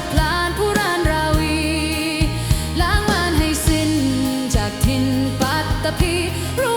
บพานผู้รานราวี ล้างมานให้สิ้นจากทินปัตตภีรู้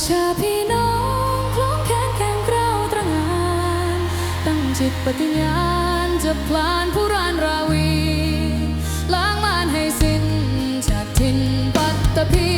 ชาพี่น้องคล้องแขนแข่งเร้าตระงานตั้งจิตปฏิญาณจะพลานผู้รานราวี ล้างมานให้สิ้นจากทินปัตตภี